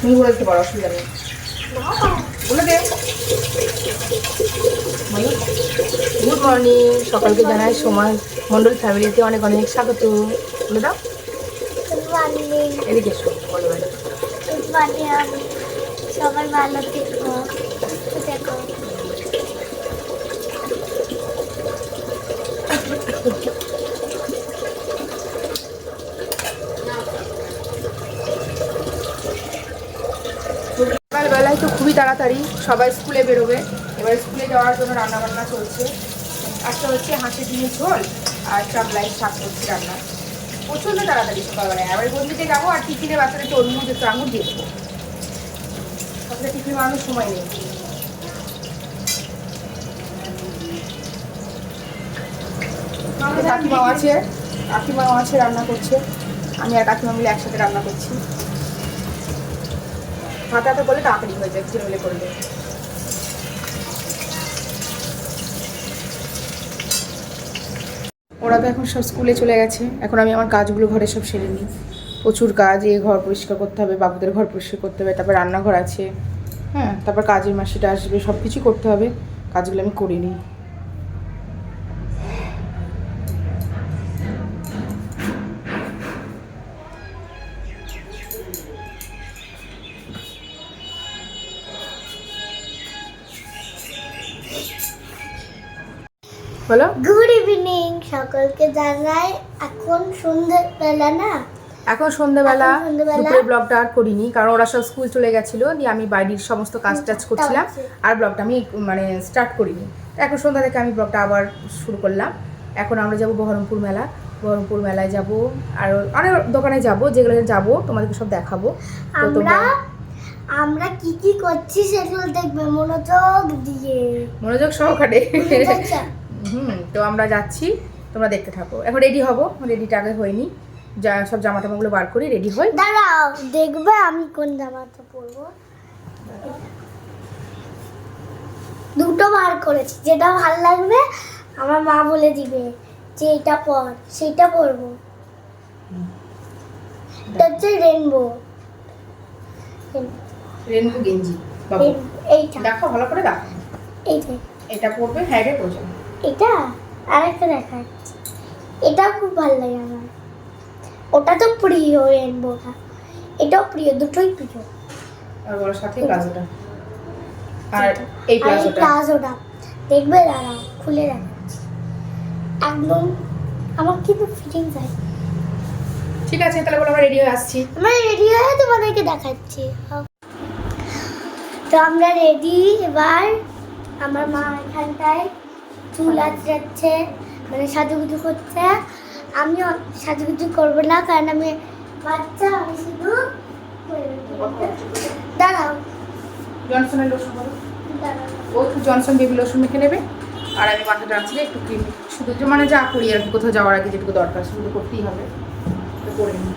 তুমি বলে দিতে পারো অসুবিধা নেই। বলে দে। গুড মর্নিং সকালকে জানাই সময় মন্ডল ফ্যামিলিতে অনেক অনেক স্বাগত। বলে দাও। গুড মর্নিং এদিকে এসো বলো বলো। গুড মর্নিং সবাই ভালো থেকো দেখো সকালবেলায় তো খুবই তাড়াতাড়ি সবাই স্কুলে বেরোবে। এবার স্কুলে যাওয়ার জন্য রান্না বান্না চলছে। একটা হচ্ছে হাঁসের ডিমের ঝোল আর চাপলাই শাক করছি রান্না। প্রচণ্ড তাড়াতাড়ি সকালবেলায়। এবার বন্ধুকে যাব আর টিফিনে বাচ্চাদের তরমুজ একটু আঙুর দিয়ে দেবো। তাহলে টিফিন বানানোর সময় নেই। কাকিমাও আছে কাকিমাও আছে রান্না করছে। আমি আর কাকিমা মিলে একসাথে রান্না করছি। হাতে হাতে তাড়াতাড়ি হয়ে যায় ঝিলমিলে করলে ওরা তো এখন সব স্কুলে চলে গেছে। এখন আমি আমার কাজগুলো ঘরে সব সেরে নিই। প্রচুর কাজ, এই ঘর পরিষ্কার করতে হবে, বাবুদের ঘর পরিষ্কার করতে হবে, তারপর রান্নাঘর আছে। হ্যাঁ তারপর কাজের মাসিটা আসবে সব কিছু করতে হবে। কাজগুলো আমি করে নিই। বলো। গুড ইভিনিং সকলকে জানাই এখন সন্ধ্যেবেলা না? এখন সন্ধ্যাবেলা এখন সন্ধ্যাবেলা। দুপুরে ব্লগটা আর করিনি কারণ ওরা সব স্কুল চলে গেছিল দিয়ে আমি বাড়ির সমস্ত কাজ টাজ করছিলাম আর ব্লগটা আমি মানে স্টার্ট করিনি। তো এখন সন্ধ্যা থেকে আমি ব্লগটা আবার শুরু করলাম। এখন আমরা যাব বহরমপুর মেলা। বহরমপুর মেলায় যাব আর অনেক দোকানে যাব যেগুলো যাব তোমাদেরকে সব দেখাবো। আমরা আমরা কি কি করছি সেগুলো দেখবে মনোযোগ দিয়ে। মনোযোগ সহকারে। হুম তো আমরা যাচ্ছি তোমরা দেখতে থাকো। এখন রেডি হব রেডিটা আগে হয়নি। যা সব জামা টামাগুলো বার করি রেডি হই দাঁড়াও দেখবে আমি কোন জামাটা পরবো। দুটো বার করেছি যেটা ভালো লাগবে আমার মা বলে দিবে যে এটা পর সেটা পরবো। এটা হচ্ছে রেনবো রেনবো গেঞ্জি এইটা। দেখো ভালো করে দেখো। এইটা এটা পরবে হ্যাঁ এটা প্রয়োজন এটা আরেকটা দেখাচ্ছি এটাও খুব ভালো লাগে আমার। ওটা তো প্রিয় রেনবোটা এটাও প্রিয় দুটোই প্রিয়। আর ওর সাথে প্লাজোটা আর এই প্লাজোটা প্লাজোটা দেখবে? দাঁড়াও খুলে দেখাচ্ছি। একদম আমার কিন্তু ফিটিং চাই ঠিক আছে তাহলে আমরা রেডি হয়ে আসছি। আমরা রেডি হয়ে তোমাদেরকে দেখাচ্ছি। তো আমরা রেডি এবার আমার মা এখানটায় চুল আঁচড়াচ্ছে মানে সাজুগুজু করছে। আমিও সাজুগুজু করব না কারণ আমি বাচ্চা আমি শুধু দাঁড়াও। জনসনের লোশন ও একটু জনসন বেবি লোশন মেখে নেবে আর আমি মাথাটা রাখছি একটু ক্রিম শুধু যে মানে যা করি আর কোথাও যাওয়ার আগে যেটুকু দরকার সেগুলো করতেই হবে। করে নিই।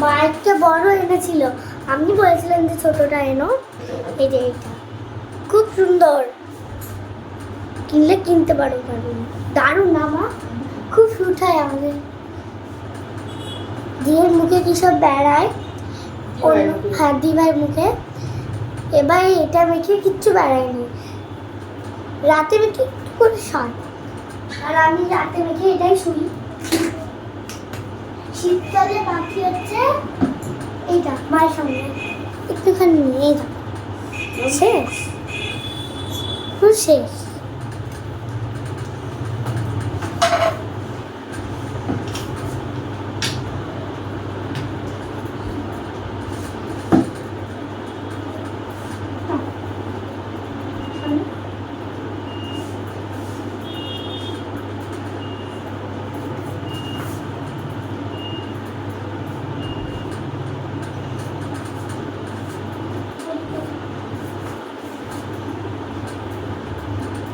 মা একটা বড় এনেছিল। আমি বলেছিলাম যে ছোটটা এনো। এই যে এইটা। খুব সুন্দর। কিনলে কিনতে পারো দারুণ দারুণ না মা? খুব সুট হয় আমাদের। দিয়ের মুখে কি সব বেড়ায়? অন্য হ্যাঁ দিভাই মুখে। এবার এটা মেখে কিচ্ছু বেড়ায়নি রাতে মেখে একটু করে শান আর আমি রাতে মেখে এটাই শুনি শীতকালে পাখি হচ্ছে এইটা মায়ের সামনে। একটুখানি নিয়ে যা শেষ। শেষ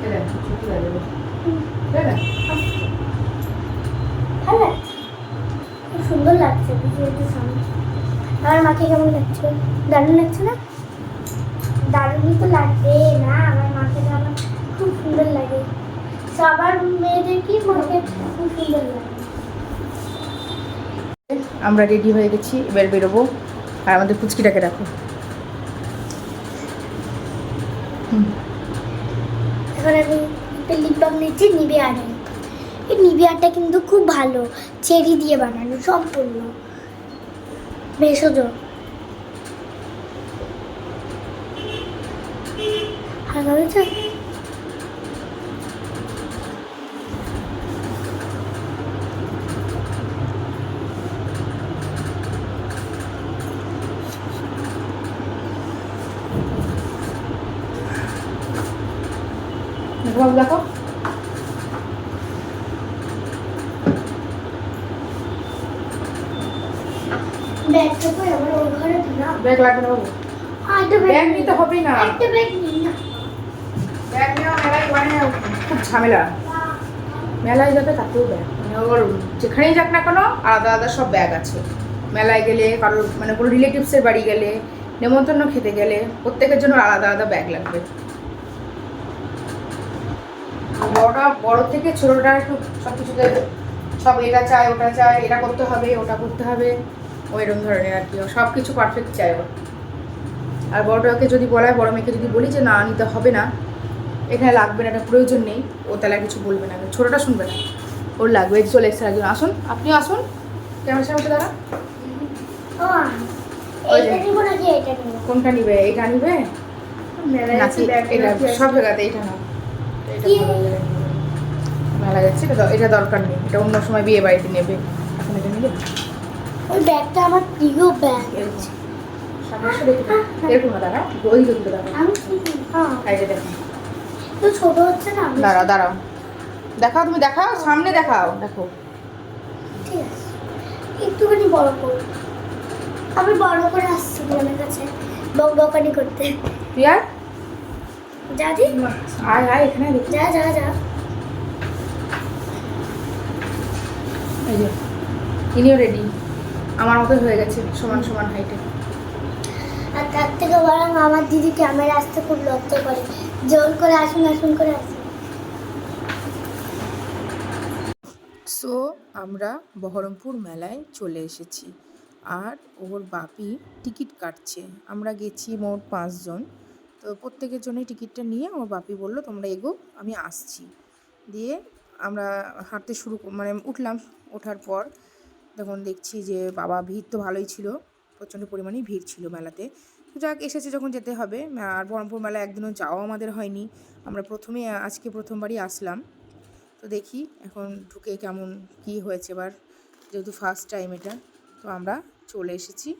এই দেখ, ছুটি হয়ে যাবে। তাই না? ভালো লাগছে খুব সুন্দর লাগছে ভিডিওটির সামনে আমার মাকে কেমন লাগছে? দারুণ লাগছে না? দারুণই তো লাগবে না? আমার মাকে তো আমার খুব সুন্দর লাগে। সবার মেয়েদেরকেই মাকে খুব সুন্দর লাগে? আমরা রেডি হয়ে গেছি এবার বেরোবো। আর আমাদের পুচকিটাকে রাখো এখন আমি একটা লিপ বাম নিচ্ছি নিবিয়ার। এই নিবিয়ারটা কিন্তু খুব ভালো। চেরি দিয়ে বানানো সম্পূর্ণ। ভেষজ। হালকা হয়েছে বাবু দেখো। ব্যাগ লাগবে না বাবু। ব্যাগ নিতে হবেই না। একটা ব্যাগ মানে খুব ঝামেলা। মেলায় যাবে তাতেও ব্যাগ। মানে যেখানেই যাক না কেন, আলাদা আলাদা সব ব্যাগ আছে। মেলায় গেলে, কারোর মানে কোনো রিলেটিভসের বাড়ি গেলে, নেমন্তন্ন খেতে গেলে, প্রত্যেকের জন্য আলাদা আলাদা ব্যাগ লাগবে। বড়টা, বড় থেকে ছোটটা একটু সব কিছুতে সব এটা চায়, ওটা চায়, এটা করতে হবে, ওটা করতে হবে। ওই এরকম ধরনের আর কি। সব কিছু পারফেক্ট চায় ওর। আর বড়টাকে যদি বলা হয় বড় মেয়েকে যদি বলি যে, না, নিতে হবে না। এখানে লাগবে না এটা প্রয়োজন নেই। ও তাহলে কিছু বলবে না ছোটটা শুনবে না। ওর লাগবে চলে এসছে একজন আসুন আপনিও আসুন। ক্যামেরার সামনে দাঁড়া। কোনটা নিবে? এটা নিবে? নাকি এটা সব জায়গাতে এটা না। মেলা যাচ্ছে এটা এটা দরকার নেই। এটা অন্য সময় বিয়ে বাড়িতে নেবে। এখন এটা নিবে? ওই ব্যাগটা আমার প্রিয় ব্যাগ। এরকম। দাঁড়া ওই দিকে দাঁড়া আমি হ্যাঁ। দেখো। তো ছোট হচ্ছে না দাঁড়াও দাঁড়াও। দেখাও তুমি দেখাও সামনে দেখাও। দেখো। ঠিক আছে। একটুখানি বড় করো। আমি বড় করে আসছি বোনের কাছে। বক বকানি করতে। আর যা দি। আয় আয় এখানে যা যা যা। এই যে ইনিও রেডি আমার মতো হয়ে গেছে সমান সমান হাইটে আর তার থেকে বরং আমার দিদি ক্যামেরা আসতে খুব লজ্জা করে। জোর করে আসুন আসুন করে আসুন। সো আমরা বহরমপুর মেলায় চলে এসেছি। আর ওর বাপি টিকিট কাটছে। আমরা গেছি মোট পাঁচজন। তো প্রত্যেকের জন্যই টিকিটটা নিয়ে আমার বাপি বলল, তোমরা এগো, আমি আসছি। দিয়ে আমরা হাঁটতে শুরু মানে উঠলাম। ওঠার পর তখন দেখছি যে বাবা ভিড় তো ভালোই ছিল। প্রচণ্ড পরিমাণেই ভিড় ছিল মেলাতে। যাক, এসেছে যখন যেতে হবে। আর বহরমপুর মেলা একদিনও যাওয়া আমাদের হয়নি। আমরা প্রথমে, আজকে প্রথমবারই আসলাম। তো দেখি এখন ঢুকে কেমন, কি হয়েছে এবার, যেহেতু ফার্স্ট টাইম এটা। তো আমরা চলে এসেছি।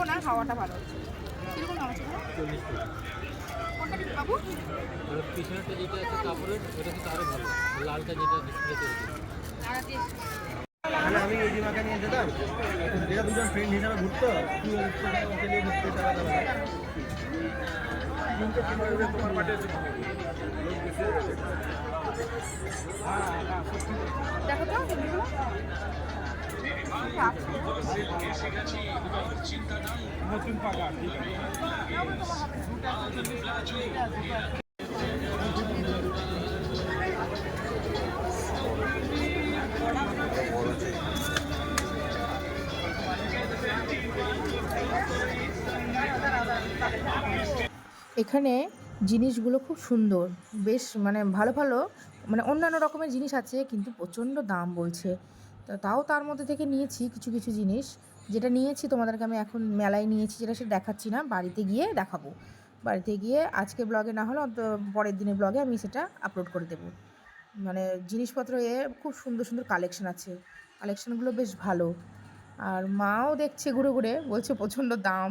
না আর হাওয়াটা ভালো হচ্ছে। কীরকম দাম আছে বাবু? আর যেটা আছে কাপড়ের ওটা কিন্তু আরও ভালো। লালটা যেটা ডিসপ্লেতে মানে আমি এই দিমাকে নিয়ে যেতাম যেটা দুজন ফ্রেন্ড হিসাবে ঘুরতো তুই ওকে ওকে নিয়ে ঘুরতে যাওয়া যাবে না। দেখো তো এগুলো। এখানে জিনিসগুলো খুব সুন্দর। বেশ মানে ভালো ভালো মানে অন্যান্য রকমের জিনিস আছে কিন্তু প্রচণ্ড দাম বলছে। তো তাও তার মধ্যে থেকে নিয়েছি কিছু কিছু জিনিস। যেটা নিয়েছি তোমাদেরকে আমি এখন মেলায় নিয়েছি, যেটা সেটা দেখাচ্ছি না, বাড়িতে গিয়ে দেখাবো। বাড়িতে গিয়ে আজকে ব্লগে না হলে পরের দিনের ব্লগে আমি সেটা আপলোড করে দেবো। মানে জিনিসপত্র এ খুব সুন্দর সুন্দর কালেকশন আছে। কালেকশনগুলো বেশ ভালো। আর মাও দেখছে ঘুরে ঘুরে বলছে প্রচণ্ড দাম।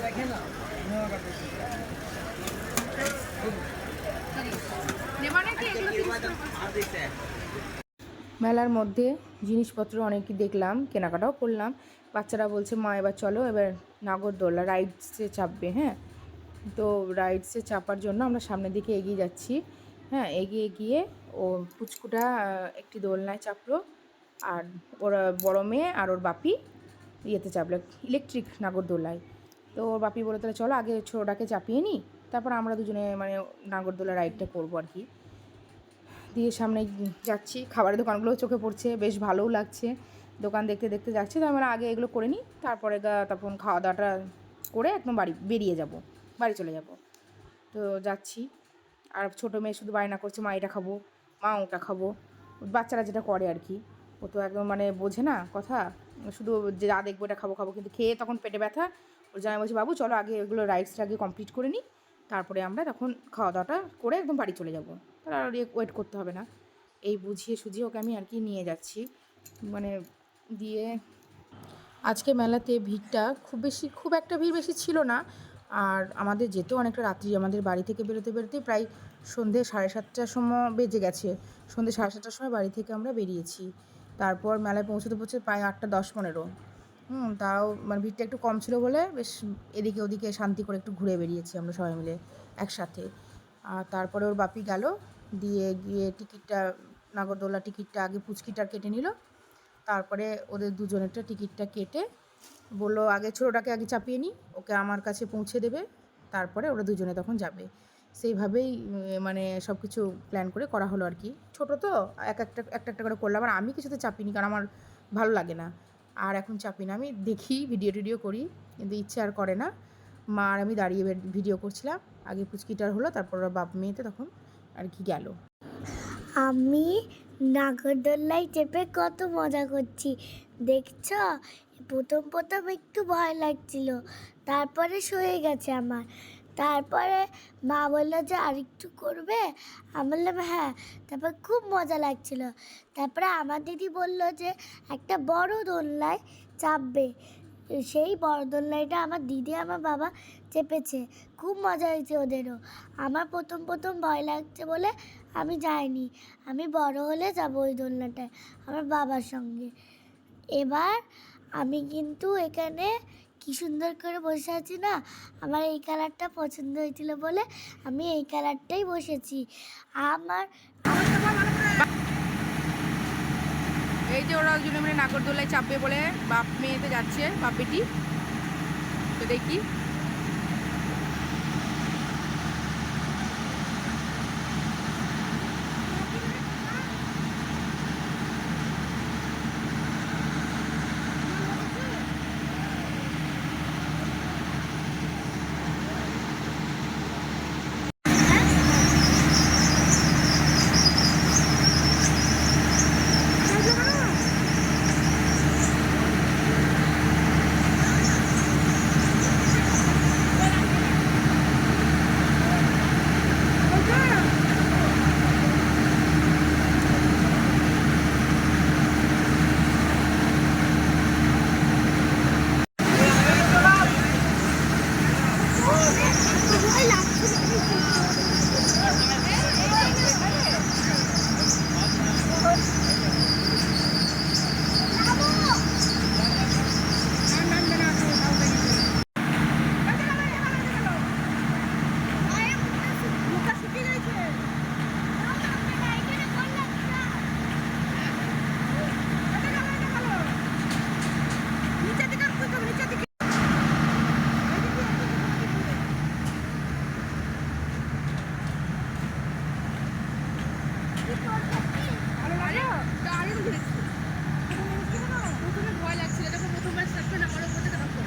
মেলার মধ্যে জিনিসপত্র অনেকই দেখলাম, কেনাকাটাও করলাম। বাচ্চারা বলছে, মা, এবার চলো, এবার নাগরদোলা রাইডসে চাপবে। হ্যাঁ তো রাইডসে চাপার জন্য আমরা সামনের দিকে এগিয়ে যাচ্ছি। হ্যাঁ এগিয়ে গিয়ে ও পুচকুটা একটি দোলনায় চাপলো আর ওরা বড় মেয়ে আর ওর বাপি ইয়েতে চাপলো, ইলেকট্রিক নাগরদোলায়। তো ওর বাপি বলে, তাহলে চলো আগে ছোটোটাকে চাপিয়ে নিই, তারপর আমরা দুজনে মানে নাগরদোলা রাইডটা করব আর কি। দিয়ে সামনে যাচ্ছি, খাবারের দোকানগুলোও চোখে পড়ছে, বেশ ভালোও লাগছে। দোকান দেখতে দেখতে যাচ্ছি, তো আমরা আগে এগুলো করে নিই, তারপরে তখন খাওয়া দাওয়াটা করে একদম বাড়ি, বেরিয়ে যাব, বাড়ি চলে যাব। তো যাচ্ছি, আর ছোটো মেয়ে শুধু বায়না করছে, মা, এটা খাব, মা, ওটা খাব। বাচ্চারা যেটা করে আর কি, ও তো একদম মানে বোঝে না কথা, শুধু যা দেখব, এটা খাব খাব। কিন্তু খেয়ে তখন পেটে ব্যথা ওর জামাই বলছে, বাবু, চলো আগে এগুলো রাইডসটা আগে কমপ্লিট করে নিই। তারপরে আমরা তখন খাওয়া দাওয়াটা করে একদম বাড়ি চলে যাব। তার আর ওয়েট করতে হবে না। এই বুঝিয়ে সুঝিয়ে ওকে আমি আর কি নিয়ে যাচ্ছি। মানে দিয়ে আজকে মেলাতে ভিড়টা খুব বেশি, খুব একটা ভিড় বেশি ছিল না। আর আমাদের যেতেও অনেকটা রাত্রি। আমাদের বাড়ি থেকে বেরোতে বেরোতে প্রায় সন্ধে সাড়ে সাতটার সময় বেজে গেছে। সন্ধে সাড়ে সাতটার সময় বাড়ি থেকে আমরা বেরিয়েছি। তারপর মেলায় পৌঁছতে পৌঁছতে প্রায় আটটা, দশ, পনেরো। হুম, তাও মানে ভিড়টা একটু কম ছিল বলে বেশ এদিকে ওদিকে শান্তি করে একটু ঘুরে বেরিয়েছি আমরা সবাই মিলে একসাথে। আর তারপরে ওর বাপি গেল, দিয়ে গিয়ে টিকিটটা, নাগরদোলা টিকিটটা আগে পুচকিটার কেটে নিল। তারপরে ওদের দুজনেরটা টিকিটটা কেটে বলল, আগে ছোটোটাকে আগে চাপিয়ে নিই ওকে আমার কাছে পৌঁছে দেবে, তারপরে ওরা দুজনে তখন যাবে। সেইভাবেই মানে সব কিছু প্ল্যান করে করা হলো আর কি। ছোটো তো, এক একটা একটা একটা করে করলাম, আর আমি কিছুতে চাপিনি, কারণ আমার ভালো লাগে না। আর এখন চাপি না, আমি দেখি ভিডিও টিডিও করি, কিন্তু ইচ্ছে আর করে না। মা আর আমি দাঁড়িয়ে ভিডিও করছিলাম, আগে পুচকিটার হলো, তারপর বাপ মেয়েতে, তখন আর কি গেল। আমি নাগরদোল্লায় চেপে কত মজা করছি, দেখছ? প্রথম প্রথম একটু ভয় লাগছিল, তারপরে সয়ে গেছে আমার। তারপরে মা বলল যে আরেকটু করবে? আমি বললাম হ্যাঁ। তারপর খুব মজা লাগছিল। তারপরে আমার দিদি বলল যে, একটা বড় দোলনায় চাপবে। সেই বড় দোলনাইটা আমার দিদি, আমার বাবা চেপেছে। খুব মজা হয়েছে ওদেরও। আমার প্রথম প্রথম ভয় লাগছে বলে আমি যাইনি। আমি বড় হলে যাব ওই দোলনাটায়, আমার বাবার সঙ্গে। এবার আমি কিন্তু এখানে কি সুন্দর করে বসে আছি না? আমার এই কালারটা পছন্দ হয়েছিল বলে আমি এই কালারটাই বসেছি। আমার এই যে ওরা দুজনে মানে নাগরদোলায় চাপবে বলে বাপ মেয়েতে যাচ্ছে, বাপ বেটি। তো দেখি প্রথমে ভয় লাগছিল যখন প্রথমবার চাপবে না আমার উপরে তখন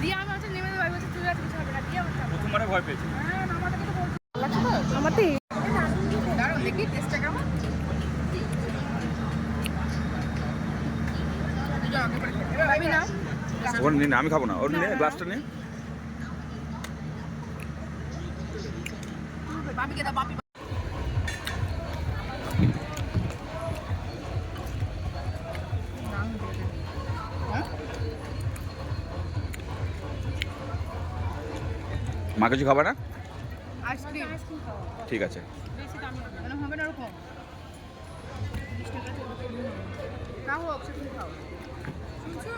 দিয়ে আমি হচ্ছে নেমে দেবো বলছে তুই আর কিছু হবে না দিয়ে আমার চাপবে প্রথমবারে ভয় পেয়েছি হ্যাঁ আমাদেরকে তো বলছে লাগছে তো আমাতে দাঁড়াও দেখি টেস্টটা কেমন দুজন আগে করে খেতে। ভাবি না ওর নিন আমি খাব না। ওর নিয়ে গ্লাসটা নিয়ে মা কিছু খাবে না? ঠিক আছে। হবে না। ওরকম? খাও হোক সে তুমি খাও শুনছো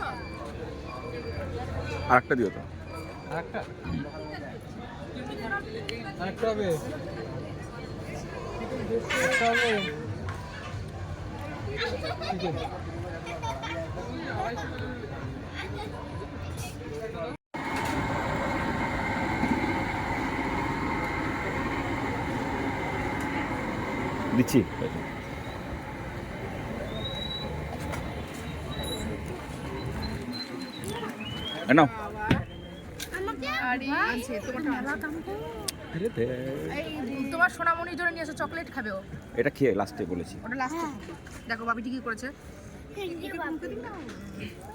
আর একটা দিও তো। দিচ্ছি। তোমার সোনামণির জন্য নিয়ে এসো চকলেট খাবে ও। এটা খেয়ে লাস্টে বলেছি। ওটা লাস্টে দেখো বাবিটি কি করেছে।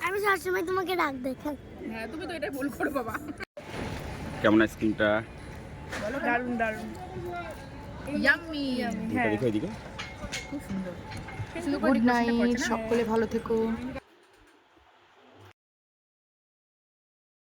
আমি সবসময় তোমাকে দেখাই। হ্যাঁ তুমি তো এটাই ভুল করো বাবা। কেমন আইসক্রিমটা? দারুণ দারুণ ইয়াম্মি দেখো এদিকে। গুড নাইট সকলে ভালো থেকো।